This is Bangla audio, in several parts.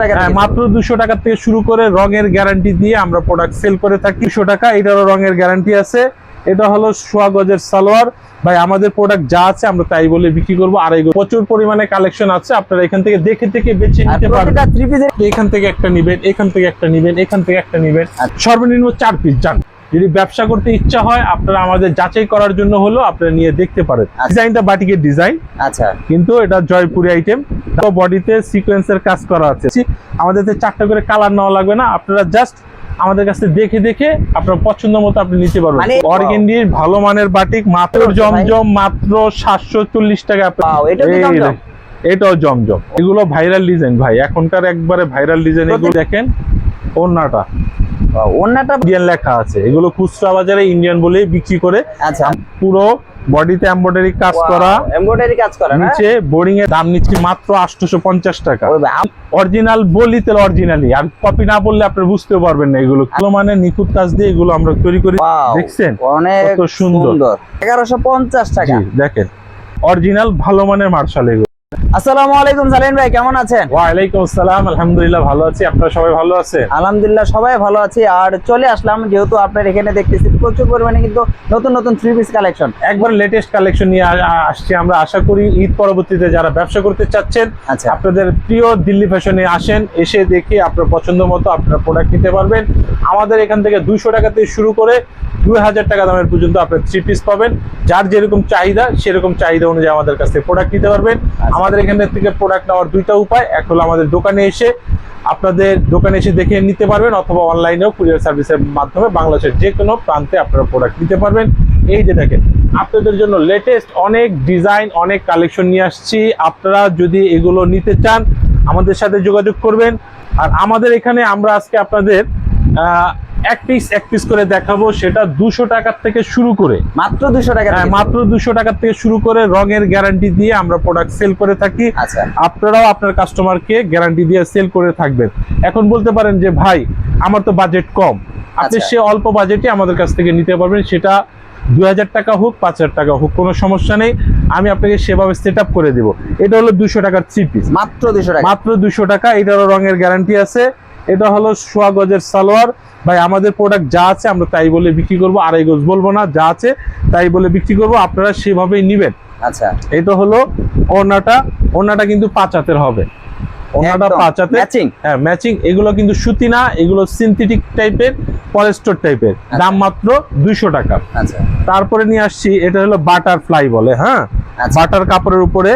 হ্যাঁ, থেকে মাত্র দুশো টাকা থেকে শুরু করে রঙের গ্যারান্টি দিয়ে আমরা প্রোডাক্ট সেল করে থাকি। দুশো টাকা এটারও রঙের গ্যারান্টি আছে। এটা হলো সোয়া গজের সালোয়ার। ভাই আমাদের প্রোডাক্ট যা আছে আমরা তাই বলে বিক্রি করব। আর প্রচুর পরিমাণে কালেকশন আছে। আপনারা এখান থেকে দেখে দেখে বেছে নিতে পারবেন। এখান থেকে একটা নিবেন এখান থেকে একটা নিবেন এখান থেকে একটা নিবেন। আচ্ছা। সর্বনিম্ন চার পিস যান। যদি ব্যবসা করতে ইচ্ছা হয় আপনারা আমাদের যাচাই করার জন্য হলো আপনারা নিয়ে দেখতে পারেন। আচ্ছা। ডিজাইনটা বাটিকের ডিজাইন আচ্ছা। কিন্তু এটা জয়পুরি আইটেম বডিতে সিকোয়েন্সের কাজ করা আছে। আমাদের চারটা করে কালার নেওয়া লাগবে না। আপনারা জাস্ট আমাদের কাছে দেখে দেখে আপনার পছন্দ মতো আপনি নিতে পারবেন। মানে- অর্গেন্ডির ভালো মানের বাটিক মাত্র জমজম মাত্র সাতশো চল্লিশ টাকা এটাও জমজম। এগুলো ভাইরাল ডিজাইন ভাই। এখনকার একবারে ভাইরাল ডিজাইন এগুলো দেখেন ওন্নাটা অন্যটা ইন্ডিয়ান লেখা আছে। এগুলো খুচরা বাজারে ইন্ডিয়ান বলেই বিক্রি করে। আচ্ছা। পুরো বডিতে এমব্রয়ডারি কাজ করা। এমব্রয়ডারি কাজ করা নিচে বোরিং এর দাম নিচ্ছি মাত্র আটশোশো পঞ্চাশ টাকা। অরিজিনাল বলি তাহলে অরিজিনালি আর কপি না বললে আপনি বুঝতেও পারবেন না এগুলো। ভালো মানে নিখুঁত কাজ দিয়ে এগুলো আমরা তৈরি করি। দেখছেন? অনেক সুন্দর। সুন্দর। এগারোশো পঞ্চাশ টাকা। দেখেন। অরিজিনাল ভালো মানের মার্শাল এগুলো। আসসালামু আলাইকুম সালিন ভাই কেমন আছেন? ওয়ালাইকুম আসসালাম আলহামদুলিল্লাহ ভালো আছি। আপনারা সবাই ভালো আছেন? আলহামদুলিল্লাহ সবাই ভালো আছি। আর চলে আসলাম যেহেতু আপনার এখানে দেখতেছি প্রচুর পরিমাণে কিন্তু নতুন নতুন থ্রি পিস কালেকশন একবার লেটেস্ট কালেকশন নিয়ে আ- আ- আসছি আমরা। আশা করি ঈদ পরবর্তীতে যারা ব্যবসা করতে চাচ্ছেন আচ্ছা। আপনাদের প্রিয় দিল্লি ফ্যাশনে আসেন এসে দেখে আপনার পছন্দ মতো আপনারা প্রোডাক্ট নিতে পারবেন। আমাদের এখান থেকে দুইশো টাকা থেকে শুরু করে দুই হাজার টাকা দামের পর্যন্ত আপনার থ্রি পিস পাবেন। যার যেরকম চাহিদা সেরকম চাহিদা অনুযায়ী আমাদের কাছ থেকে প্রোডাক্ট নিতে পারবেন। আমাদের এখান থেকে প্রোডাক্ট নেওয়ার দুইটা উপায়। এক হলো আমাদের দোকানে এসে আপনাদের দোকানে এসে দেখে নিতে পারবেন অথবা অনলাইনেও কুরিয়ার সার্ভিসের মাধ্যমে বাংলাদেশের যে কোনো প্রান্তে আপনারা প্রোডাক্ট নিতে পারবেন। এই যে দেখেন, আপনাদের জন্য লেটেস্ট অনেক ডিজাইন অনেক কালেকশন নিয়ে আসছি। আপনারা যদি এগুলো নিতে চান, আমাদের সাথে যোগাযোগ করবেন। আর আমাদের এখানে আমরা আজকে আপনাদের এক পিস এক পিস করে দেখাবো সেটা দুশো টাকার থেকে শুরু করে। মাত্র দুশো টাকা হ্যাঁ, মাত্র দুশো টাকার থেকে শুরু করে রঙের গ্যারান্টি দিয়ে আমরা প্রোডাক্ট সেল করে থাকি। আচ্ছা। আপনারাও আপনার কাস্টমারকে গ্যারান্টি দিয়ে সেল করে থাকবেন। এখন বলতে পারেন যে ভাই আমার তো বাজেট কম। আপনি আচ্ছা। সে অল্প বাজেটে আমাদের কাছ থেকে নিতে পারবেন। সেটা দুই হাজার টাকা হোক পাঁচ হাজার টাকা হোক কোনো সমস্যা নেই। আমি আপনাকে সেভাবে সেট করে দিব। এটা হলো দুশো টাকার থ্রি পিস মাত্র দুশো টাকা। মাত্র দুশো টাকা এটারও রঙের গ্যারান্টি আছে। এটা হলো সোয়া গজের সালোয়ার। ভাই আমাদের প্রোডাক্ট যা আছে আমরা তাই বলে বিক্রি করব আড়াই গজ বলব না যা আছে তাই বলে বিক্রি করব আপনারা সেভাবেই নিবেন। আচ্ছা। এটা হলো ওড়নাটা ওড়নাটা কিন্তু পাঁচ হাতের হবে। ওড়নাটা পাঁচ হাতে ম্যাচিং হ্যাঁ ম্যাচিং এগুলো কিন্তু সুতি না এগুলো সিনথেটিক টাইপের পলেস্টর টাইপের দাম মাত্র দুইশো টাকা। আচ্ছা। তারপরে নিয়ে আসছি এটা হলো বাটারফ্লাই বলে হ্যাঁ? আচ্ছা। বাটার কাপড়ের উপরে।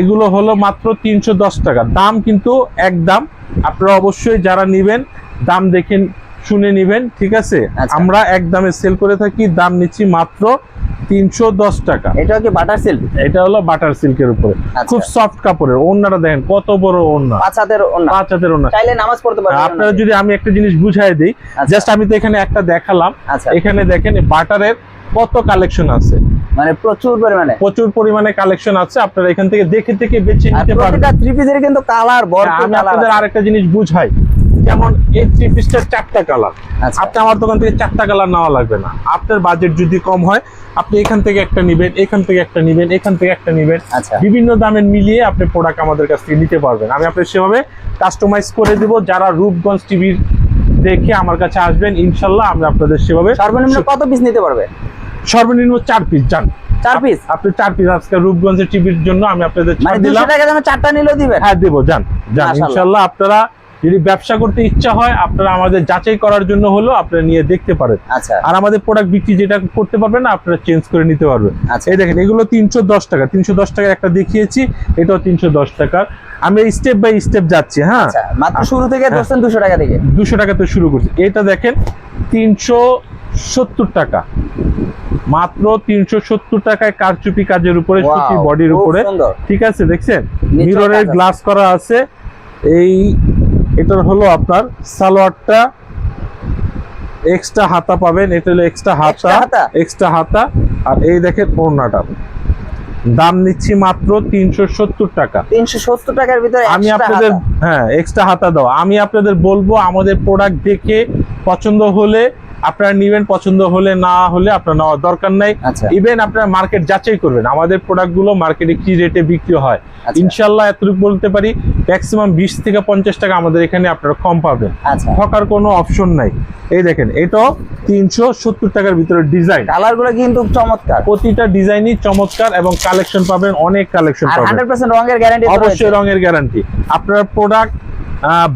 এগুলো হলো মাত্র তিনশো দশ টাকা। দাম কিন্তু একদম আপনারা অবশ্যই যারা নিবেন দাম দেখেন শুনে নিবেন ঠিক আছে? আচ্ছা। আমরা এক দামে সেল করে থাকি দাম নিচ্ছি মাত্র তিনশো দশ টাকা। এটা কি বাটার সিল্ক এটা হলো বাটার সিল্কের উপরে। আচ্ছা। খুব সফট কাপড়ের ওড়নাটা দেখেন কত বড় ওড়না। পাঁচ হাতের ওড়না। পাঁচ হাতের ওড়না। চাইলে নামাজ পড়তে পারবেন আপনারা যদি আমি একটা জিনিস বুঝাই দিই আচ্ছা। জাস্ট আমি তো এখানে একটা দেখালাম। আচ্ছা। এখানে দেখেন বাটারের কত কালেকশন আছে? মানে প্রচুর পরিমাণে। প্রচুর পরিমাণে কালেকশন আছে আপনারা এখান থেকে দেখে দেখে বেছে নিতে পারবেন। প্রতিটা থ্রি পিসের কিন্তু কালার হ্যাঁ, ভরপুর আমি আপনাদের আরেকটা জিনিস বুঝাই। যেমন এই থ্রি পিসটার চারটা কালার আচ্ছা। আপনি আমার দোকান থেকে চারটা কালার নেওয়া লাগবে না। আপনার বাজেট যদি কম হয় আপনি এখান থেকে একটা নিবেন এখান থেকে একটা নিবেন এখান থেকে একটা নিবেন। আচ্ছা। বিভিন্ন দামের মিলিয়ে আপনি প্রোডাক্ট আমাদের কাছ থেকে নিতে পারবেন। আমি আপনার সেভাবে কাস্টমাইজ করে দিব। যারা রূপগঞ্জ টিভির দেখে আমার কাছে আসবেন ইনশাল্লাহ আমি আপনাদের সেভাবে সর্বনিম্ন কত পিস নিতে পারবে? সর্বনিম্ন চার পিস যান। চার পিস আপনি চার পিস আজকে রূপগঞ্জের টিভির জন্য আমি আপনাদের মানে ছাড় দুশো দিলাম। টাকা দামে চারটা নিলেও দিবেন? হ্যাঁ দেবো যান যান। ইনশাল্লাহ আপনারা যদি ব্যবসা করতে ইচ্ছা হয় আপনারা আমাদের যাচাই করার জন্য হলো আপনারা নিয়ে দেখতে পারেন। আচ্ছা। আর আমাদের প্রোডাক্ট বিক্রি যেটা করতে পারবেন না আপনারা চেঞ্জ করে নিতে পারবেন। আচ্ছা। এই দেখেন এগুলো তিনশো দশ টাকা তিনশো দশ টাকা একটা দেখিয়েছি এটাও তিনশো দশ টাকার আমি স্টেপ বাই স্টেপ যাচ্ছি হ্যাঁ? আচ্ছা মাত্র শুরু থেকে হ্যাঁ। ধরছেন দুশো টাকা থেকে। দুশো টাকাতে শুরু করছি। এটা দেখেন তিনশো সত্তর টাকা। মাত্র তিনশো সত্তর টাকায় কারচুপি কাজের উপরে সুতি বডির উপরে। ঠিক আছে দেখছেন? মিররের গ্লাস করা আছে। এই এটার হলো আপনার সালোয়ারটা। এক্সট্রা হাতা পাবেন এটা হলো এক্সট্রা হাতা। এক্সট্রা হাতা? আর এই দেখেন ওড়নাটা। দাম নিচ্ছি মাত্র তিনশো সত্তর টাকা। তিনশো সত্তর টাকার ভিতরে আমি আপনাদের হ্যাঁ এক্সট্রা হাতা দাও। আমি আপনাদের বলব আমাদের প্রোডাক্ট দেখে পছন্দ হলে আপনারা নিবেন পছন্দ হলে না হলে আপনার নেওয়ার দরকার নাই। আচ্ছা। ইভেন আপনারা মার্কেট যাচাই করবেন। আমাদের প্রোডাক্টগুলো মার্কেটে কি রেটে বিক্রি হয়। আচ্ছা। ইনশাল্লাহ এতটুকু বলতে পারি ম্যাক্সিমাম বিশ থেকে পঞ্চাশ টাকা আমাদের এখানে আপনারা কম পাবেন। আচ্ছা। ঠকার কোনো অপশন নাই। এই দেখেন এটাও তিনশো সত্তর টাকার ভিতরে ডিজাইন কালারগুলো কিন্তু চমৎকার। প্রতিটা ডিজাইনই চমৎকার এবং কালেকশন পাবেন অনেক কালেকশন পাবেন। পার্সেন্ট রঙের গ্যারান্টি অবশ্যই রঙের গ্যারান্টি আপনার প্রোডাক্ট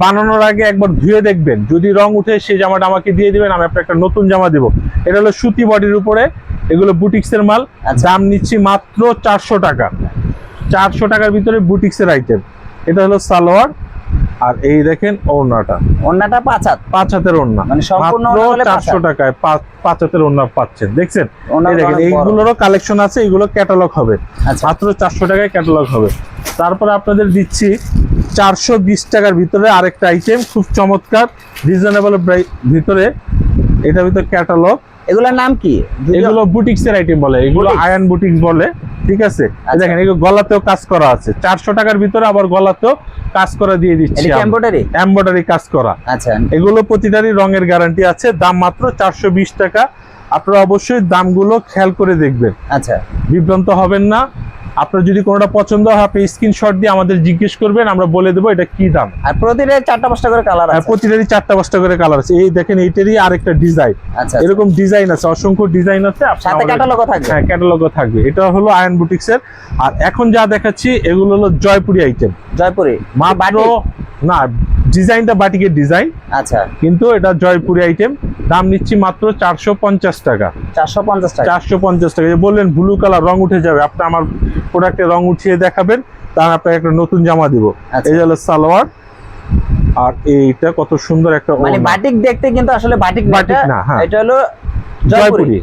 বানানোর আগে একবার ধুয়ে দেখবেন। যদি রং উঠে সেই জামাটা আমাকে দিয়ে দিবেন আমি আপনার একটা নতুন জামা দেবো। এটা হলো সুতি বডির উপরে এগুলো বুটিক্সের মাল। আচ্ছা। দাম নিচ্ছি মাত্র চারশো টাকা। চারশো টাকার ভিতরে বুটিক্সের আইটেম এটা হলো সালোয়ার। আর এই দেখেন ওড়নাটা। ওড়নাটা পাঁচ হাত। পাঁচ হাতের ওড়না। মানে সম্পূর্ণ চারশো। টাকায় পাঁচ হাতের ওড়না পাচ্ছেন। দেখছেন? দেখেন এইগুলোরও কালেকশন আছে এগুলো ক্যাটালগ হবে। আচ্ছা। মাত্র চারশো টাকায় ক্যাটালগ হবে। তারপরে আপনাদের দিচ্ছি চারশো বিশ টাকার ভিতরে আরেকটা আইটেম খুব চমৎকার রিজনেবল ভিতরে। এটার ভিতরে ক্যাটালগ এগুলোর নাম কি? এগুলো বুটিক্স এর আইটেম বলে এগুলো আয়ন বুটিক্স বলে ঠিক আছে? আচ্ছা। দেখেন এগুলো গলাতেও কাজ করা আছে। চারশো টাকার ভিতরে আবার গলাতেও কাজ করা দিয়ে দিচ্ছি এটা এমব্রয়ডারি কাজ করা। আচ্ছা। এগুলো প্রতিটারই রঙের গ্যারান্টি আছে। দাম মাত্র চারশো বিশ টাকা। আপনারা অবশ্যই দামগুলো খেয়াল করে দেখবেন। আচ্ছা। বিভ্রান্ত হবেন না। আপনার যদি কোনোটা পছন্দ হয় আপনি স্ক্রিনশট দিয়ে আমাদের জিজ্ঞেস করবেন আমরা বলে দেবো এটা কি দাম। আর প্রতিটা চারটা পাঁচটা করে কালার আর আছে। প্রতিটারই চারটা পাঁচটা করে কালার আছে। এই দেখেন এইটারই আরেকটা ডিজাইন আচ্ছা এরকম ডিজাইন আছে অসংখ্য ডিজাইন আছে আপনারা সাথে ক্যাটালগও থাকবে। হ্যাঁ ক্যাটালগও থাকবে। এটা হলো আয়ন বুটিক্স এর। আর এখন যা দেখাচ্ছি এগুলো হলো জয়পুরি আইটেম জয়পুরি। মাত্র? না ডিজাইনটা বাটিকের ডিজাইন। আচ্ছা। কিন্তু এটা জয়পুরি আইটেম দাম নিচ্ছি মাত্র চারশো পঞ্চাশ টাকা। চারশো পঞ্চাশ টাকা। চারশো পঞ্চাশ টাকা। বললেন ব্লু কালার রং উঠে যাবে। আপনি আমার প্রোডাক্টে রং উঠিয়ে দেখাবেন তার আপনাকে একটা নতুন জামা দিব। আচ্ছা। এই হলো সালোয়ার। আর এইটা কত সুন্দর একটা মানে বাটিক দেখতে কিন্তু আসলে বাটিক বাটিক না, হ্যাঁ। এটা হলো জয়পুরি। জয়পুরি।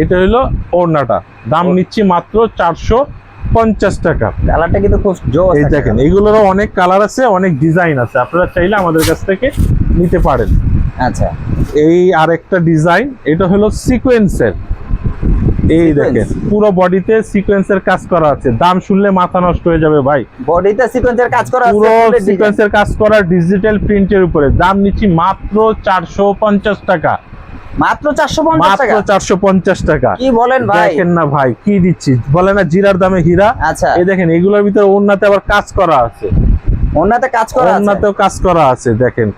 এটা হলো ওড়নাটা। দাম নিচ্ছি মাত্র চারশো পঞ্চাশ টাকা। কালারটা কিন্তু খুব জোস এই দেখেন এইগুলোরও অনেক কালার আছে অনেক ডিজাইন আছে। আপনারা চাইলে আমাদের কাছ থেকে নিতে পারেন। আচ্ছা। এই আরেকটা ডিজাইন এটা হলো সিকোয়েন্সের। এই দেখেন পুরো বডিতে সিকোয়েন্সের কাজ করা আছে। দাম শুনলে মাথা নষ্ট হয়ে যাবে ভাই। বডিতে সিকোয়েন্সের কাজ করা আছে পুরো সিকোয়েন্সের কাজ করা ডিজিটাল প্রিন্টের উপরে। দাম নিচ্ছি মাত্র চারশো পঞ্চাশ টাকা। মাত্র চারশো পঞ্চাশ মাত্র টাকা? চারশো পঞ্চাশ টাকা। কি বলেন ভাই? দেখেন না ভাই কি দিচ্ছি? বলে না জিরার দামে হীরা। আচ্ছা। এই দেখেন এগুলোর ভিতরে ওন্নাতে আবার কাজ করা আছে। কাজ করা আছে? ওন্নাতেও কাজ করা আছে দেখেন.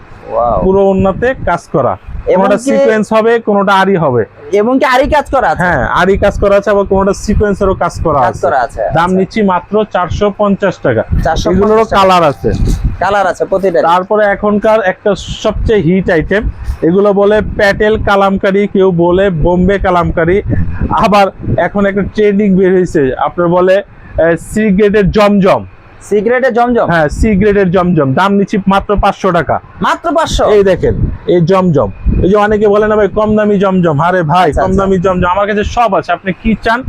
পুরো ওন্নাতে কাজ করা। কোনোটা সিকোয়েন্স হবে কোনোটা আরি হবে। এবং কি আরই কাজ করা আছে? হ্যাঁ আরি কাজ করা আছে আবার কোনোটা সিকোয়েন্সেরও কাজ করা কাজ আছে। করা আছে দাম নিচ্ছি মাত্র চারশো পঞ্চাশ টাকা। 450 এগুলোরও কালার আছে। কালার আছে প্রতিটা। তারপরে এখনকার একটা সবচেয়ে হিট আইটেম এগুলো বলে প্যাটেল কালামকারি কেউ বলে বোম্বে কালামকারি। আবার এখন একটা ট্রেন্ডিং বের হয়েছে আপনার বলে সি গ্রেডের জমজম। সিগারেটের জমজম? হ্যাঁ সি গ্রেডের জমজম। দাম নিচ্ছি মাত্র পাঁচশো টাকা। মাত্র পাঁচশো? এই দেখেন এই জমজম। এই যে অনেকে বলে না ভাই কম দামি জমজম। আরে ভাই আচ্ছা, কম আচ্ছা। দামি জমজম। আমার কাছে সব আছে। আপনি কি চান?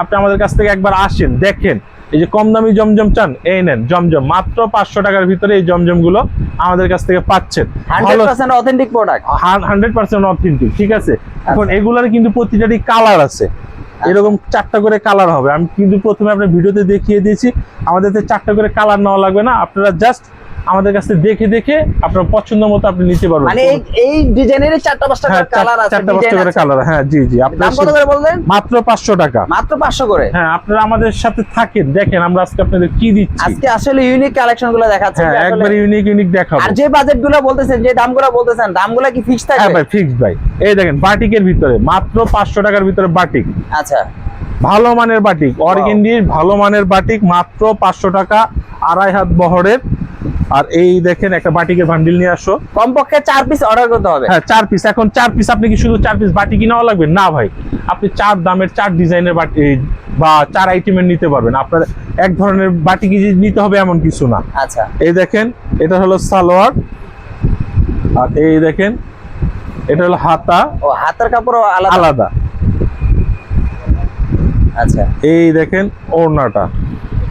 আপনি আমাদের কাছ থেকে একবার আসেন দেখেন। এই যে কম দামি জমজম চান এই নেন জমজম। মাত্র পাঁচশো টাকার ভিতরে এই জমজমগুলো আমাদের কাছ থেকে পাচ্ছেন। Authentic product hundred percent authentic ঠিক আছে? এখন আচ্ছা। এগুলার কিন্তু প্রতিটারই কালার আছে। এরকম চারটা করে কালার হবে। আমি কিন্তু প্রথমে আপনার ভিডিওতে দেখিয়ে দিয়েছি। আমাদের চারটা করে কালার নেওয়া লাগবে না। আপনারা জাস্ট আমাদের কাছে দেখে দেখে আপনার পছন্দ মতো আপনি নিতে পারবেন। মানে এই ডিজাইনের চারটা পাঁচটা হ্যাঁ কালার আছে চারটা পাঁচটা করে কালার হ্যাঁ জি জি। আপনার দাম কত করে বললেন? মাত্র পাঁচশো টাকা। মাত্র পাঁচশো করে? হ্যাঁ আপনারা আমাদের সাথে থাকেন দেখেন আমরা আজকে আপনাদের কি দিচ্ছি। আজকে আসলে ইউনিক কালেকশনগুলো দেখাচ্ছেন হ্যাঁ একবার ইউনিক ইউনিক দেখাবো। আর যে বাজেটগুলো বলতেছেন যে দামগুলো বলতেছেন দাম দামগুলো কি ফিক্স হ্যাঁ থাকবে? ভাই ফিক্স ভাই। এই দেখেন বাটিকের ভিতরে মাত্র পাঁচশো টাকার ভিতরে বাটিক। আচ্ছা। ভালো মানের বাটিক অর্গেন্ডির ভালো মানের বাটিক মাত্র পাঁচশো টাকা আড়াই হাত বহরের। আর এই দেখেন একটা বাটিকের বান্ডিল নিয়ে আসো। কমপক্ষে চার পিস অর্ডার করতে হবে। হ্যাঁ চার পিস এখন চার পিস আপনি কি শুধু চার পিস বাটি কিনাও লাগবে? না ভাই। আপনি চার দামের চার ডিজাইনের বাটি বা চার আইটেমের নিতে পারবেন। আপনার এক ধরনের বাটি কি নিতে হবে এমন কিছু না। আচ্ছা। এই দেখেন এটা হলো সালোয়ার। আর এই দেখেন এটা হলো হাতা। ও হাতের কাপড় আলাদা? আলাদা। আচ্ছা। এই দেখেন ওড়নাটা।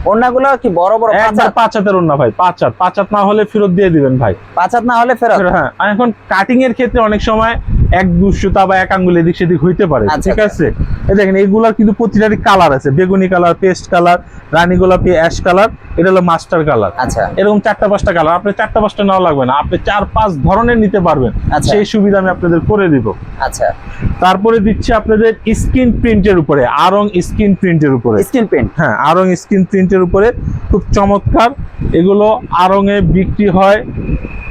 ওড়নাগুলো কি বড় বড় একবার? পাঁচ হাতের ওড়না ভাই পাঁচ হাত। পাঁচ হাত না হলে ফেরত দিয়ে দিবেন ভাই। পাঁচ হাত না হলে ফেরত? হ্যাঁ। এখন কাটিং এর ক্ষেত্রে অনেক সময় এক দুশোতা বা এক আঙ্গুল এদিক সেদিক হইতে পারে আচ্ছা, ঠিক আচ্ছা। আছে? এই দেখেন এইগুলার কিন্তু প্রতিটারই কালার আছে। বেগুনি কালার পেস্ট কালার রানী গোলাপি অ্যাশ কালার এটা হলো মাস্টার কালার আচ্ছা। এরকম চারটা পাঁচটা কালার আপনি চারটা পাঁচটা নেওয়া লাগবে না। আপনি চার পাঁচ ধরনের নিতে পারবেন। আচ্ছা। সেই সুবিধা আমি আপনাদের করে দিব। আচ্ছা। তারপরে দিচ্ছি আপনাদের স্ক্রিন প্রিন্টের উপরে আরং স্ক্রিন প্রিন্টের উপরে। স্ক্রিন প্রিন্ট হ্যাঁ আরং স্ক্রিন প্রিন্টের উপরে। খুব চমৎকার। এগুলো আরঙে বিক্রি হয়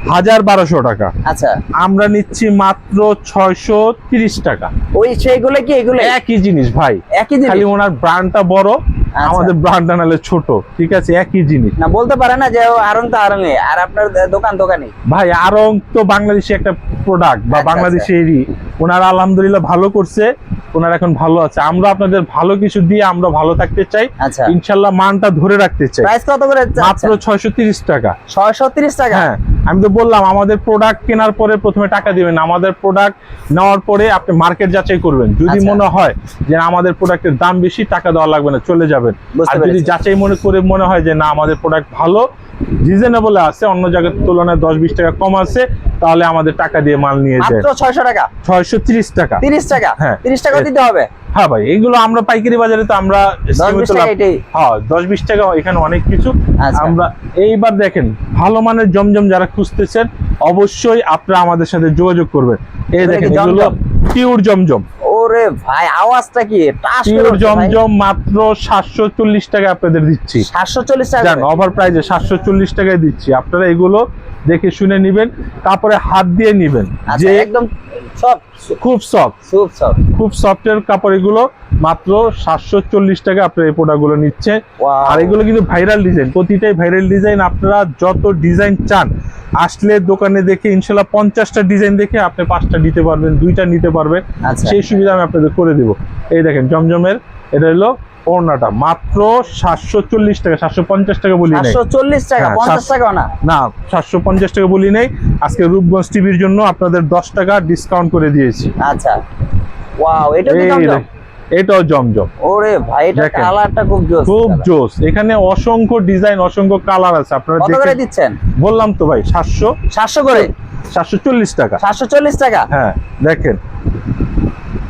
হাজার বারোশো টাকা। আচ্ছা। আমরা নিচ্ছি মাত্র ছয়শো তিরিশ টাকা। ওই সেইগুলো কি এগুলো? একই জিনিস ভাই একই জিনিস। খালি ওনার ব্র্যান্ডটা বড় আচ্ছা। আমাদের ব্র্যান্ডটা নাহলে ছোট ঠিক আছে? একই জিনিস। না বলতে পারে না যে আরং তো আরঙে আর আপনার দোকান দোকানে। ভাই আরং তো বাংলাদেশি একটা প্রোডাক্ট বা আচ্ছা, বাংলাদেশেরই ওনারা আলহামদুলিল্লাহ ভালো করছে ওনারা এখন ভালো আছে। আমরা আপনাদের ভালো কিছু দিয়ে আমরা ভালো থাকতে চাই। আচ্ছা। ইনশাল্লাহ মানটা ধরে রাখতে চাই। প্রাইস কত করে? মাত্র ছয়শো তিরিশ টাকা। ছয়শো তিরিশ টাকা? হ্যাঁ। আমি তো বললাম আমাদের প্রোডাক্ট কেনার পরে প্রথমে টাকা দিবেন। আমাদের প্রোডাক্ট নেওয়ার পরে আপনি মার্কেট যাচাই করবেন। যদি আচ্ছা। মনে হয় যে আমাদের প্রোডাক্টের দাম বেশি টাকা দেওয়া লাগবে না চলে যাবেন। আর যদি যাচাই মনে করে মনে হয় যে না আমাদের প্রোডাক্ট ভালো রিজনেবল আছে অন্য জায়গার তুলনায় দশ বিশ টাকা কম আছে তাহলে আমাদের টাকা দিয়ে মাল নিয়ে যায়। ছয়শো টাকা? ছয়শো তিরিশ টাকা। তিরিশ টাকা? হ্যাঁ। তিরিশ টাকা দিতে হবে? হ্যাঁ ভাই এগুলো আমরা পাইকারি বাজারে তো আমরা দশ বিশ টাকা হ্যাঁ দশ বিশ টাকা এখানে অনেক কিছু। আচ্ছা। আমরা এইবার দেখেন ভালো মানের জমজম যারা খুঁজতেছেন অবশ্যই আপনারা আমাদের সাথে যোগাযোগ করবেন। এই দেখেন এগুলো? Pure Zamzam. ওরে ভাই আওয়াজটা কি? পিওর জমজম মাত্র সাতশো চল্লিশ টাকা আপনাদের দিচ্ছি। সাতশো চল্লিশ টাকা জান ওভার প্রাইজে সাতশো চল্লিশ টাকায় দিচ্ছি। আপনারা এগুলো দেখে শুনে নিবেন তারপরে হাত দিয়ে নিবেন। আচ্ছা যে একদম সব খুব সফট সুপ সব খুব সফটের কাপড় এগুলো মাত্র সাতশো চল্লিশ টাকা আপনার এই প্রোডাক্টগুলো নিচ্ছে আর এগুলো কিন্তু ভাইরাল ডিজাইন প্রতিটাই ভাইরাল ডিজাইন আপনারা যত ডিজাইন চান আসলে দোকানে দেখে ইনশাল্লাহ পঞ্চাশটা ডিজাইন দেখে আপনি পাঁচটা নিতে পারবেন দুইটা নিতে পারবেন। আচ্ছা। সেই সুবিধা আমি আপনাদের করে দিব। এই দেখেন জমজমের এটা হলো ওড়নাটা। মাত্র সাতশো চল্লিশ টাকা সাতশো পঞ্চাশ টাকা বলি নাই। চল্লিশ টাকা হ্যাঁ, পঞ্চাশ না? না সাতশো পঞ্চাশ টাকা বলি নেই। আজকে রূপগঞ্জ টিভির জন্য আপনাদের দশ টাকা ডিসকাউন্ট করে দিয়েছি। আচ্ছা। ওয়াও এটা দেখ- এটাও জমজম। ওরে ভাই এটা কালারটা খুব জোস খুব জোস। এখানে অসংখ্য ডিজাইন অসংখ্য কালার আছে। আপনারা কত করে দিচ্ছেন? বললাম তো ভাই সাতশো। সাতশো করে? সাতশো চল্লিশ টাকা। সাতশো চল্লিশ টাকা? হ্যাঁ দেখেন।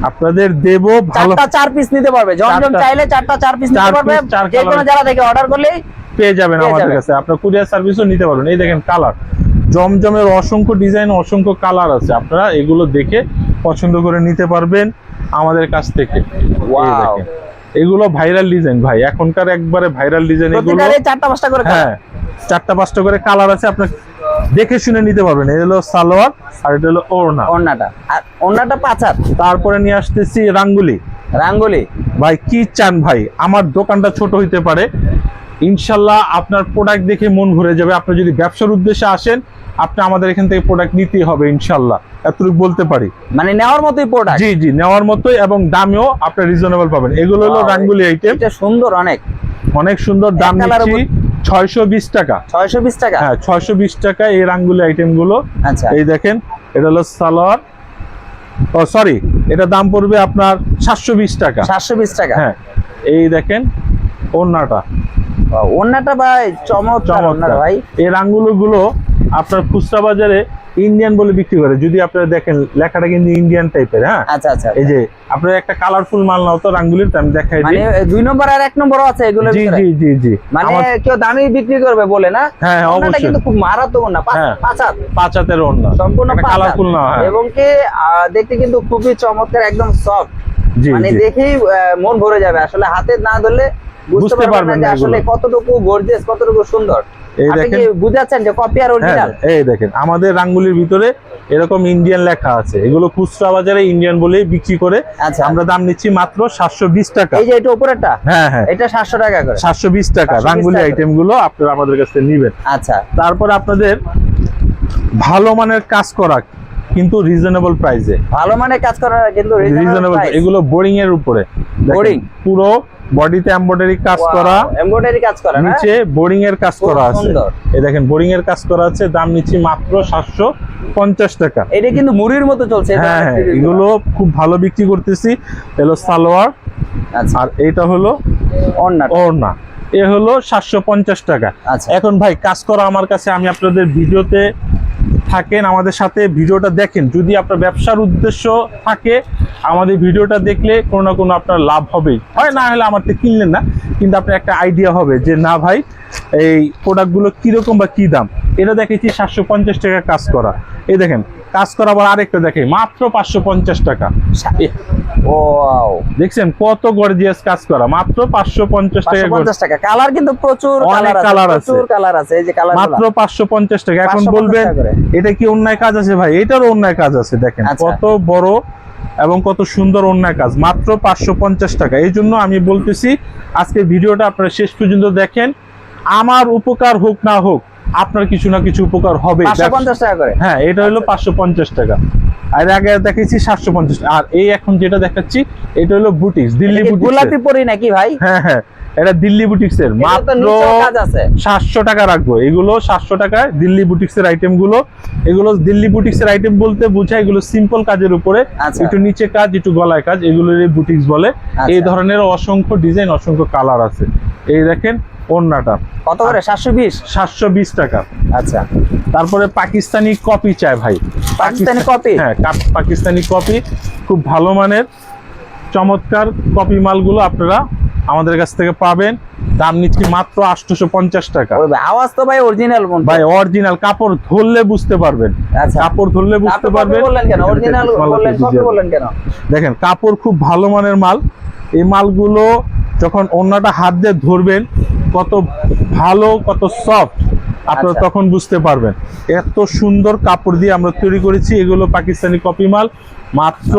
আপনাদের দেব ভালো চারটা চার পিস নিতে পারবে। জমজম চাইলে চারটা চার পিস নিতে পারবে। যে কোনো। জায়গা থেকে অর্ডার করলেই পেয়ে যাবেন আমাদের কাছে। আপনার কুরিয়ার সার্ভিসও নিতে পারবেন। এই দেখেন কালার জমজমের অসংখ্য ডিজাইন অসংখ্য কালার আছে। আপনারা এগুলো দেখে পছন্দ করে নিতে পারবেন। আমাদের কাছ থেকে। এগুলো ভাইরাল ডিজাইন ভাই। এখনকার একবারে ভাইরাল ডিজাইন এগুলো চারটা পাঁচটা করে হ্যাঁ চারটা পাঁচটা করে কালার আছে আপনার দেখে শুনে নিতে পারবেন। এই হলো সালোয়ার আর এটা হলো ওড়না। ওন্নাটা আর ওন্নাটা পাঁচ হাত। তারপরে নিয়ে আসতেছি রাঙ্গুলি। রাঙ্গুলি। ভাই কি চান ভাই? আমার দোকানটা ছোট হইতে পারে। ইনশাল্লাহ আপনার প্রোডাক্ট দেখে মন ভরে যাবে। আপনি যদি ব্যবসার উদ্দেশ্যে আসেন আপনি আমাদের এখান থেকে প্রোডাক্ট নিতেই হবে ইনশাল্লাহ এতটুকু বলতে পারি। মানে নেওয়ার মতোই প্রোডাক্ট জি জি নেওয়ার মতোই এবং দামেও আপনি রিজনেবল পাবেন। এগুলো হলো. রাঙ্গুলি আইটেম এটা সুন্দর অনেক। অনেক সুন্দর দাম নিচ্ছি ছয়শো বিশ টাকা। ছয়শো বিশ টাকা? হ্যাঁ ছয়শো বিশ টাকা এই রাঙ্গুলি আইটেমগুলো। আচ্ছা। এই দেখেন এটা হলো সালোয়ার। ও সরি এটা দাম পড়বে আপনার সাতশো বিশ টাকা। সাতশো বিশ টাকা? হ্যাঁ এই দেখেন ওন্নাটা ভাই চমৎকার চমৎকার। ওন্নাটা ভাই। এই রাঙ্গুলো গুলো আপনার খুচরা বাজারে ইন্ডিয়ান বলে বিক্রি করে। যদি আপনারা দেখেন লেখাটা কিন্তু ইন্ডিয়ান টাইপের হ্যাঁ? আচ্ছা আচ্ছা এই যে আপনার একটা কালারফুল মাল নাও তো রাঙ্গুলির আমি দেখাই মানে দুই নম্বর আর এক নম্বরও আছে এগুলো জি জি জি জি। মানে কেউ দামি বিক্রি করবে বলে না? হ্যাঁ ওন্নাটা অবশ্যই। কিন্তু খুব মারাত্মক না হ্যাঁ। পাঁচ হাত। পাঁচ হাতের ওড়না সম্পূর্ণ কালারফুল না হ্যাঁ। এবং কি দেখতে কিন্তু খুবই চমৎকার একদম সফট জি মানে দেখেই মন ভরে যাবে। আসলে হাতে না ধরলে বুঝতে পারবেন না আসলে কতটুকু গর্জিয়াস কতটুকু সুন্দর। এই দেখেন। বুঝাচ্ছেন যে কপি আর হ্যাঁ অরিজিনাল এই দেখেন আমাদের রাঙ্গুলির ভিতরে এরকম ইন্ডিয়ান লেখা আছে। এগুলো খুচরা বাজারে ইন্ডিয়ান বলেই বিক্রি করে। আচ্ছা। আমরা দাম নিচ্ছি মাত্র টাকা। এই যে এটা হ্যাঁ হ্যাঁ। এটা সাতশো টাকা করে। টাকা। রাঙ্গুলি আইটেমগুলো আপনারা আমাদের কাছ থেকে নিবেন। আচ্ছা। তারপর আপনাদের ভালো মানের কাজ করা কিন্তু রিজনেবল প্রাইসে ভালো মানের কাজ করা কিন্তু রিজনেবল এগুলো বোরিং এর উপরে Boring? পুরো বডিতে এমব্রয়ডারি কাজ করা। এমব্রয়ডারি কাজ করা না? নিচে বোরিং এর কাজ করা আছে। এই দেখেন বোরিং এর কাজ করা আছে দাম নিচ্ছি মাত্র সাতশো পঞ্চাশ টাকা। এটা কিন্তু মুড়ির মতো চলছে হ্যাঁ হ্যাঁ এগুলো খুব ভালো বিক্রি করতেছি। এলো সালোয়ার আচ্ছা। আর এটা হলো অন্যটা ওড়না। এ হলো সাতশো পঞ্চাশ টাকা। আচ্ছা। এখন ভাই কাজ করা আমার কাছে আমি আপনাদের ভিডিওতে থাকেন, আমাদের সাথে ভিডিওটা দেখেন। যদি আপনার ব্যবসার উদ্দেশ্য থাকে, আমাদের ভিডিওটা দেখলে কোনো না কোনো আপনার লাভ হবেই হয় না হলে আমার তো কিনলেন না, কিন্তু আপনার একটা আইডিয়া হবে যে, না ভাই, এই প্রোডাক্টগুলো কীরকম বা কী দাম? এটা দেখেছি সাতশো পঞ্চাশ টাকা কাজ করা। এই দেখেন কাজ করা আবার আরেকটা দেখে মাত্র পাঁচশো পঞ্চাশ টাকা। দেখছেন কত গর্জিয়াস কাজ করা মাত্র পাঁচশো পঞ্চাশ টাকা পঞ্চাশ টাকা। কালার কিন্তু প্রচুর অনেক কালার আছে আছে। কালার আছে এই যে কালার মাত্র পাঁচশো পঞ্চাশ টাকা। এখন 550 বলবেন এটা কি অন্যায় কাজ আছে ভাই? এটারও অন্যায় কাজ আছে দেখেন। আচ্ছা। কত বড় এবং কত সুন্দর অন্যায় কাজ। মাত্র পাঁচশো পঞ্চাশ টাকা। এই জন্য আমি বলতেছি আজকে ভিডিওটা আপনারা শেষ পর্যন্ত দেখেন। আমার উপকার হোক না হোক আপনার কিছু না কিছু উপকার হবে। টাকা করে। হ্যাঁ এটা হলো আচ্ছা। পাঁচশো পঞ্চাশ টাকা। আর আগে দেখাচ্ছি সাতশো পঞ্চাশ আর এই এখন যেটা দেখাচ্ছি এটা হলো বুটিক্স দিল্লি বুটিক্স গোলাপি পরি নাকি ভাই? হ্যাঁ হ্যাঁ এটা দিল্লি বুটিক্স এর মাত্র সাতশো টাকা রাখব। এগুলো সাতশো টাকায় দিল্লি বুটিক্সের আইটেমগুলো এগুলো দিল্লি বুটিক্সের আইটেম বলতে বোঝায় এগুলো সিম্পল কাজের উপরে। আচ্ছা। একটু নিচে কাজ একটু গলায় কাজ এগুলোর বুটিক্স বলে। আচ্ছা। এই ধরনের অসংখ্য ডিজাইন অসংখ্য কালার আছে। এই দেখেন ওন্নাটা কত করে? সাতশো বিশ? সাতশো বিশ টাকা। আচ্ছা। তারপরে পাকিস্তানি কপি চায় ভাই। পাকিস্তানি কপি? হ্যাঁ পাকিস্তানি কপি। খুব ভালো মানের চমৎকার কপি মালগুলো আপনারা আমাদের কাছ থেকে পাবেন। দাম নিচ্ছি মাত্র আটশোশো পঞ্চাশ টাকা আওয়াজ তো ভাই অরিজিনাল ভাই অরিজিনাল কাপড় ধরলে বুঝতে পারবেন। আচ্ছা। কাপড় ধরলে বুঝতে পারবেন। দেখেন কাপড় খুব ভালো মানের মাল। এই মালগুলো যখন অন্যটা হাত দিয়ে ধরবেন কত ভালো কত সফট আপনারা আচ্ছা। তখন বুঝতে পারবেন এত সুন্দর কাপড় দিয়ে আমরা তৈরি করেছি এগুলো পাকিস্তানি কপি মাল মাত্র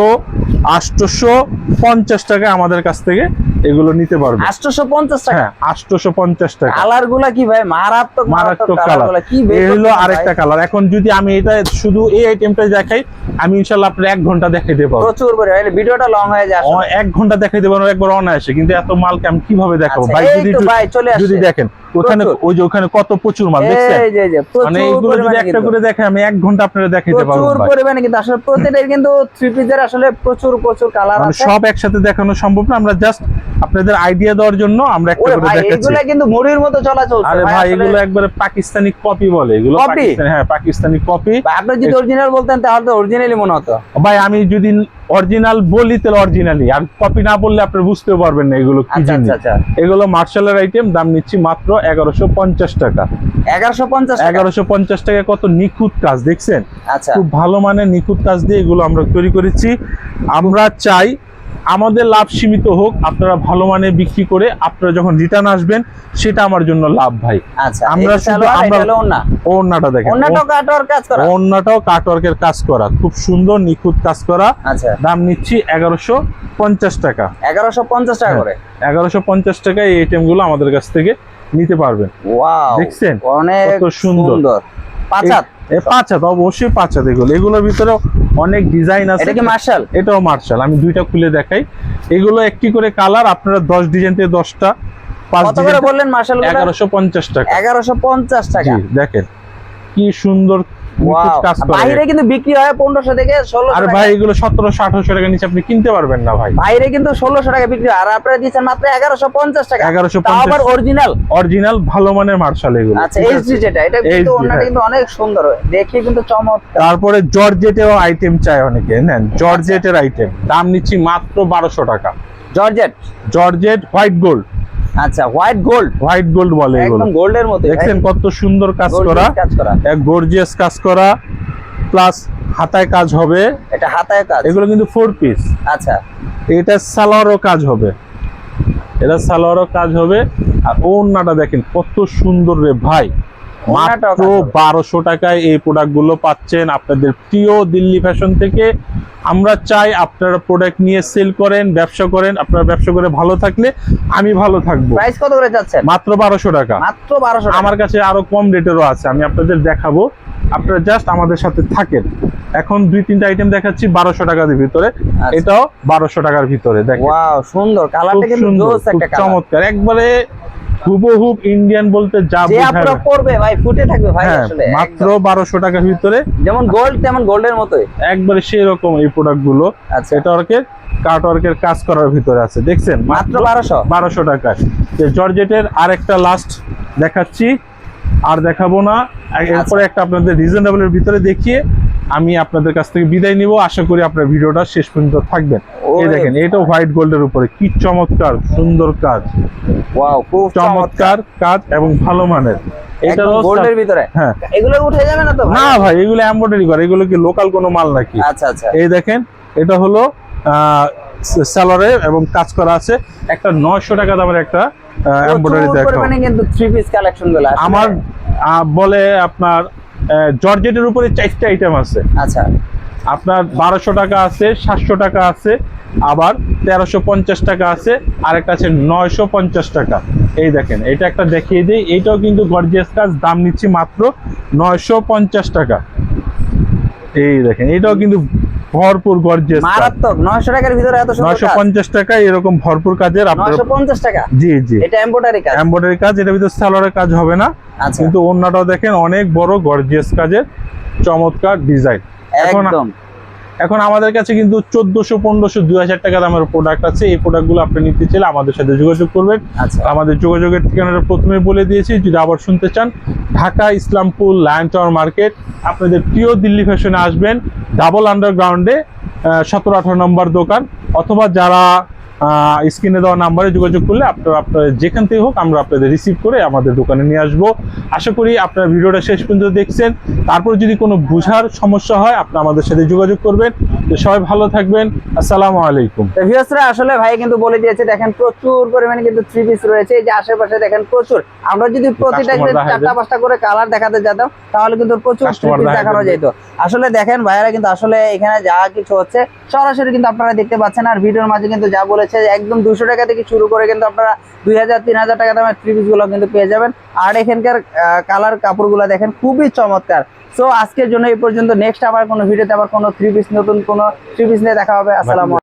আটশোশো পঞ্চাশ টাকা আমাদের কাছ থেকে এগুলো নিতে আটশোশো পঞ্চাশ টাকা? হ্যাঁ আটশোশো পঞ্চাশ টাকা। কালারগুলা কি ভাই? মারাত্মক মারাত্মক কালার। কি এই হলো আরেকটা কালার। এখন যদি আমি এটা শুধু এই আইটেমটা দেখাই আমি ইনশাআল্লাহ আপনার এক ঘণ্টা দেখাইতে পারব প্রচুর করে ভিডিওটা লং হয়ে যায় আসলে। অ- এক ঘণ্টা দেখাইতে পারব একবার অনায়াসে। কিন্তু এত মাল আমি কীভাবে দেখাবো? আচ্ছা, ভাই যদি ভাই যদি দেখেন ওখানে ওই যে ওখানে কত প্রচুর মাল দেখছেন? এই যে যে মানে এইগুলো যদি একটা করে দেখে আমি এক ঘণ্টা আপনারা দেখাইতে পারব প্রচুর পরিমাণে কিন্তু আসলে প্রত্যেকটার কিন্তু থ্রি পিসের আসলে প্রচুর প্রচুর কালার মানে আছে। সব একসাথে দেখানো সম্ভব না আমরা জাস্ট আপনাদের আইডিয়া দেওয়ার জন্য আমরা একটা করে দেখাচ্ছি। এগুলা কিন্তু মুড়ির মতো চলা চলছে আরে ভাই এগুলো একবারে পাকিস্তানি কপি বলে এগুলো পাকিস্তানি হ্যাঁ পাকিস্তানি কপি আপনি যদি অরিজিনাল বলতেন তাহলে তো অরিজিনালি মনে হতো। ভাই আমি যদি অরিজিনাল বলি তাহলে অরিজিনালি। আর কপি না বললে আপনি বুঝতে পারবেন না এগুলো কি আচ্ছা জিনিস। আচ্ছা আচ্ছা। এগুলো মার্শালের আইটেম দাম নিচ্ছি মাত্র এগারোশো পঞ্চাশ টাকা। এগারোশো পঞ্চাশ। এগারোশো পঞ্চাশ টাকা কত নিখুঁত কাজ দেখছেন? আচ্ছা। খুব ভালো মানের নিখুঁত কাজ দিয়ে এগুলো আমরা তৈরি করেছি। আমরা চাই আমাদের লাভ সীমিত হোক আপনারা ভালো মানে বিক্রি করে আপনারা যখন রিটার্ন আসবেন সেটা আমার জন্য লাভ ভাই। আচ্ছা আমরা শুধু আমরা-। ওড়নাটা দেখেন। করা। কাটওয়ার্কের কাজ করা। খুব সুন্দর নিখুঁত কাজ করা। আচ্ছা। দাম নিচ্ছি এগারোশো পঞ্চাশ টাকা। এগারোশো পঞ্চাশ টাকা হ্যাঁ। করে? এগারোশো পঞ্চাশ টাকায় এই আইটেমগুলো আমাদের কাছ থেকে নিতে পারবেন। ওয়াও দেখছেন? অনেক সুন্দর। পাঁচ পাঁচ তো অবশ্যই পাঁচা এগুলো এগুলোর ভিতরে অনেক ডিজাইন আছে। এটা কি মার্শাল এটাও মার্শাল আমি দুইটা খুলে দেখাই। এগুলো একটি করে কালার আপনারা দশ ডিজাইন থেকে দশটা পাঁচ করে বললেন মার্শাল এগারোশো পঞ্চাশ টাকা। এগারোশো পঞ্চাশ টাকা। দেখেন। কি সুন্দর বাইরে কিন্তু বিক্রি হয় পনেরোশো থেকে ষোলোশো আরে ভাই এগুলো সতেরোশো আঠারোশো টাকা নিচে আপনি কিনতে পারবেন না ভাই। বাইরে কিন্তু ষোলোশো টাকা বিক্রি হয়। আর আপনারা দিচ্ছেন মাত্র এগারোশো পঞ্চাশ টাকা। এগারোশো আবার অরিজিনাল অরিজিনাল ভালো মানের মার্শাল এগুলো। আচ্ছা এইচডি যেটা এটা কিন্তু ওনাটা হ্যাঁ। কিন্তু অনেক সুন্দর দেখে কিন্তু চমৎকার। তারপরে জর্জেটেও আইটেম চাই অনেকে নেন। জর্জেটের আইটেম দাম নিচ্ছি মাত্র বারোশো টাকা। জর্জেট? Georgette white gold. আচ্ছা হোয়াইট গোল্ড হোয়াইট গোল্ড বলে এগুলো। একদম গোল্ডের মতো। দেখছেন কত সুন্দর কাজ করা। কাজ করা। এক গর্জিয়াস কাজ করা প্লাস হাতায় কাজ হবে। এটা হাতায় কাজ। এগুলো কিন্তু ফোর পিস আচ্ছা। এটা সালোয়ারও কাজ হবে। এটা সালোয়ারও কাজ হবে। আর ওন্নাটা দেখেন কত সুন্দর রে ভাই। মাত্র বারোশো টাকায় এই প্রোডাক্টগুলো পাচ্ছেন আপনাদের প্রিয় দিল্লি ফ্যাশন থেকে। আমরা চাই আপনারা প্রোডাক্ট নিয়ে সেল করেন ব্যবসা করেন আপনারা ব্যবসা করে ভালো থাকলে আমি ভালো থাকব। প্রাইস কত করে যাচ্ছেন? মাত্র বারোশো টাকা। মাত্র বারোশো আমার কাছে আরও কম রেটেরও আছে আমি আপনাদের দেখাবো। আপনারা জাস্ট আমাদের সাথে থাকেন। এখন দুই তিনটা আইটেম দেখাচ্ছি বারোশো টাকার ভিতরে। আচ্ছা। এটাও বারোশো টাকার ভিতরে দেখেন। সুন্দর। কালারটা কিন্তু চমৎকার। একবারে হুবহুব ইন্ডিয়ান বলতে যা বোঝায় ভাই ফুটে থাকবে ভাই হ্যাঁ আসলে মাত্র একদম। বারোশো টাকার ভিতরে যেমন গোল্ড তেমন গোল্ডের মতোই। একবারে সেই রকম এই প্রোডাক্টগুলো আচ্ছা। এটা ওরকে কার্ট ওয়ার্কের কাজ করার ভিতরে আছে দেখছেন? মাত্র বারোশো। বারোশো টাকায় যে জর্জেটের আরেকটা লাস্ট দেখাচ্ছি আর দেখাবো না। এরপরে একটা আপনাদের রিজনেবলের ভিতরে দেখিয়ে আমি আপনাদের কাছ থেকে বিদায় নিব। আশা করি আপনার ভিডিওটা শেষ পর্যন্ত থাকবেন। এই দেখেন এটা হোয়াইট গোল্ডের উপরে। কি চমৎকার সুন্দর কাজ। ওয়াও খুব চমৎকার কাজ এবং ভালো মানের। এটা গোল্ডের ভিতরে। হ্যাঁ। এগুলো উঠে যাবে না তো ভাই? না ভাই এগুলো এমব্রয়ডারি করে। এগুলো কি লোকাল কোনো মাল নাকি? আচ্ছা আচ্ছা। এই দেখেন এটা হলো স্যালারে এবং কাজ করা আছে। একটা নয়শো টাকা দামের একটা এমব্রয়ডারি প্রচুর দেখো পরিমাণে কিন্তু থ্রি পিস কালেকশনগুলো আমার আহ, বলে আপনার জর্জেটের উপরে চারটা আইটেম আছে। আচ্ছা। আপনার বারোশো টাকা আছে সাতশো টাকা আছে আবার তেরোশো পঞ্চাশ টাকা আছে আর একটা আছে নয়শো পঞ্চাশ টাকা। এই দেখেন এটা একটা দেখিয়ে দিই এটাও কিন্তু গর্জিয়াস কাজ দাম নিচ্ছি মাত্র নয়শো পঞ্চাশ টাকা। এই দেখেন এটাও কিন্তু ভরপুর গর্জেস মারাত্মক। নয়শো টাকার ভিতরে এত সুন্দর নয়শো কাজ পঞ্চাশ টাকা এরকম ভরপুর কাজের আপনার নয়শো পঞ্চাশ টাকা? জি জি। এটা এমব্রয়ডারি কাজ? এমব্রয়ডারি কাজ এটা ভিতরে সালোয়ারের কাজ হবে না। আচ্ছা। কিন্তু অন্যটাও দেখেন অনেক বড় গর্জিয়াস কাজের চমৎকার ডিজাইন এখন একদম। এখন আমাদের কাছে কিন্তু চোদ্দশো পনেরোশো দুই হাজার টাকা দামের প্রোডাক্ট আছে। এই প্রোডাক্টগুলো আপনি নিতে চাইলে আমাদের সাথে যোগাযোগ করবেন। আচ্ছা। আমাদের যোগাযোগের ঠিকানাটা প্রথমে বলে দিয়েছি। যদি আবার শুনতে চান Dhaka Islampur lion tower market. আপনাদের প্রিয় দিল্লি ফ্যাশনে আসবেন। ডাবল আন্ডারগ্রাউন্ডে সতেরো আঠারো নম্বর দোকান। অথবা যারা স্ক্রিনে দেওয়া নাম্বারে যোগাযোগ করলে আপনারা আপনার যেখান থেকে হোক আমরা আপনাদের রিসিভ করে আমাদের দোকানে নিয়ে আসব। আশা করি আপনারা ভিডিওটা শেষ পর্যন্ত দেখছেন। তারপর যদি কোনো বুঝার সমস্যা হয় আপনি আমাদের সাথে যোগাযোগ করবেন। তো সবাই ভালো থাকবেন। আসসালামু আলাইকুম। তো আসলে ভাই কিন্তু বলে দিয়েছে দেখেন প্রচুর পরিমাণে কিন্তু থ্রি পিস রয়েছে। এই যে আশেপাশে দেখেন প্রচুর। আমরা যদি প্রতিটা চারটা পাঁচটা করে কালার দেখাতে যেতাম তাহলে কিন্তু প্রচুর দেখানো যেত। আসলে দেখেন ভাইয়ারা কিন্তু আসলে এখানে যা কিছু হচ্ছে সরাসরি কিন্তু আপনারা দেখতে পাচ্ছেন। আর ভিডিওর মাঝে কিন্তু যা বলেছে যে একদম দুশো টাকা থেকে শুরু করে কিন্তু আপনারা দুই হাজার তিন হাজার টাকা দামের থ্রি পিসগুলো কিন্তু পেয়ে যাবেন। আর এখানকার কালার কাপড়গুলো দেখেন খুবই চমৎকার। সো আজকের জন্য এই পর্যন্ত। নেক্সট আবার কোনো ভিডিওতে আবার কোনো থ্রি পিস নতুন কোনো থ্রি পিস নিয়ে দেখা হবে। আসসালাম